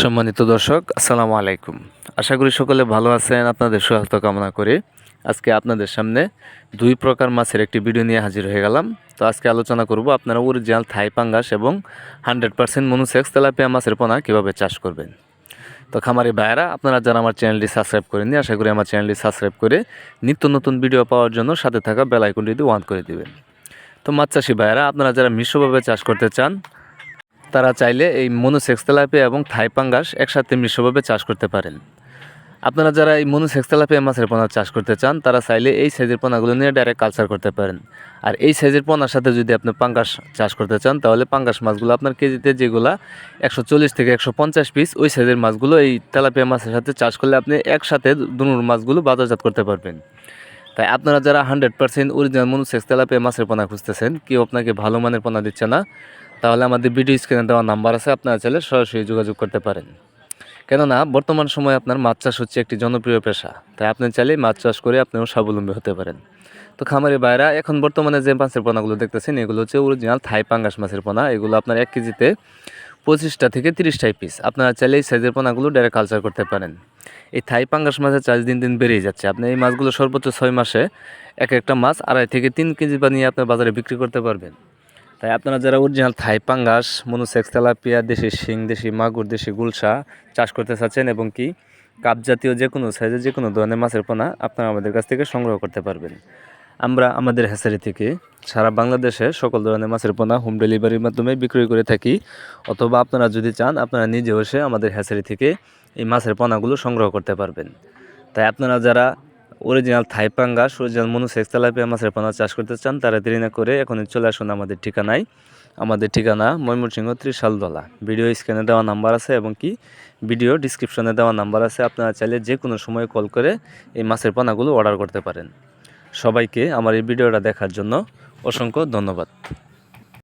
সম্মানিত দর্শক, আসসালামু আলাইকুম। আশা করি সকলে ভালো আছেন, আপনাদের সুস্বাস্থ্য কামনা করে। আজকে আপনাদের সামনে দুই প্রকার মাছের একটি ভিডিও নিয়ে হাজির হয়ে গেলাম। তো আজকে আলোচনা করব আপনারা অরিজিনাল থাই পাঙ্গাস এবং হান্ড্রেড পার্সেন্ট মনুসেক্স তেলাপিয়া মাছের পোনা কীভাবে চাষ করবেন। তো খামারি ভাইয়েরা, আপনারা যারা আমার চ্যানেলটি সাবস্ক্রাইব করেননি, আশা করি আমার চ্যানেলটি সাবস্ক্রাইব করে নিত্য নতুন ভিডিও পাওয়ার জন্য সাথে থাকা বেল আইকনটি ওয়ান করে দিবেন। তো মাছ চাষি ভাইয়েরা, আপনারা যারা মিশ্রভাবে চাষ করতে চান তারা চাইলে এই মনোসেক্স তেলাপিয়া এবং থাই পাঙ্গাস একসাথে মিশ্রভাবে চাষ করতে পারেন। আপনারা যারা এই মনোসেক্স তেলাপিয়া মাছের পোনা চাষ করতে চান, তারা চাইলে এই সাইজের পোনাগুলো নিয়ে ডাইরেক্ট কালচার করতে পারেন। আর এই সাইজের পোনার সাথে যদি আপনি পাঙ্গাস চাষ করতে চান, তাহলে পাঙ্গাস মাছগুলো আপনার কেজিতে যেগুলা একশো চল্লিশ থেকে একশো পঞ্চাশ পিস ওই সাইজের মাছগুলো এই তেলাপিয়া মাছের সাথে চাষ করলে আপনি একসাথে দুনুর মাছগুলো বাজারজাত করতে পারবেন। তাই আপনারা যারা hundred percent original monosex tilapia মাছের পোনা খুঁজতেছেন, কেউ আপনাকে ভালো মানের পোনা দিচ্ছে না তাহলে আমাদের ভিডিও স্ক্রিনে দেওয়া নাম্বার আছে, আপনারা চাইলে সরাসরি যোগাযোগ করতে পারেন। কেননা, বর্তমান সময়ে আপনার মাছ চাষ হচ্ছে একটি জনপ্রিয় পেশা, তাই আপনি চাইলে মাছ চাষ করে আপনিও স্বাবলম্বী হতে পারেন। তো খামারি বাইরা এখন বর্তমানে যে মাছের পোনাগুলো দেখতেছেন, এগুলো হচ্ছে অরিজিনাল থাই পাঙ্গাস মাছের পোনা। এগুলো আপনার এক কেজিতে পঁচিশটা থেকে তিরিশটাই পিস আপনারা চাইলে এই সাইজের পোনাগুলো ডাইরেক্ট কালচার করতে পারেন। এই থাই পাঙ্গাস মাছের চার্জ দিন দিন বেড়েই যাচ্ছে। আপনি এই মাছগুলো সর্বোচ্চ ছয় মাসে এক একটা মাছ আড়াই থেকে তিন কেজি বানিয়ে আপনার বাজারে বিক্রি করতে পারবেন। তাই আপনারা যারা অরিজিনাল থাই পাঙ্গাস, মনোসেক্স, তেলাপিয়া, দেশি শিং, দেশি মাগুর, দেশি গুলশা চাষ করতে চাচ্ছেন এবং কি কাপ জাতীয় যে কোনো সাইজের যে কোনো ধরনের মাছের পোনা আপনারা আমাদের কাছ থেকে সংগ্রহ করতে পারবেন। আমরা আমাদের হ্যাচারি থেকে সারা বাংলাদেশে সকল ধরনের মাছের পোনা হোম ডেলিভারির মাধ্যমে বিক্রয় করে থাকি। অথবা আপনারা যদি চান, আপনারা নিজে এসে আমাদের হ্যাচারি থেকে এই মাছের পোনাগুলো সংগ্রহ করতে পারবেন। তাই আপনারা যারা অরিজিনাল থাই পাঙ্গাস অরিজিনাল মনুসেক্স তেলাপিয়া মাছের পোনা চাষ করতে চান, তারা দেরি না করে এখনই চলে আসুন আমাদের ঠিকানায়। আমাদের ঠিকানা ময়মনসিংহ ত্রিশালদলা ভিডিও স্ক্রিনে দেওয়া নাম্বার আছে এবং কি ভিডিও ডিসক্রিপশনে দেওয়া নাম্বার আছে। আপনারা চাইলে যে কোনো সময় কল করে এই মাছের পোনাগুলো অর্ডার করতে পারেন। সবাইকে আমার এই ভিডিওটা দেখার জন্য অসংখ্য ধন্যবাদ।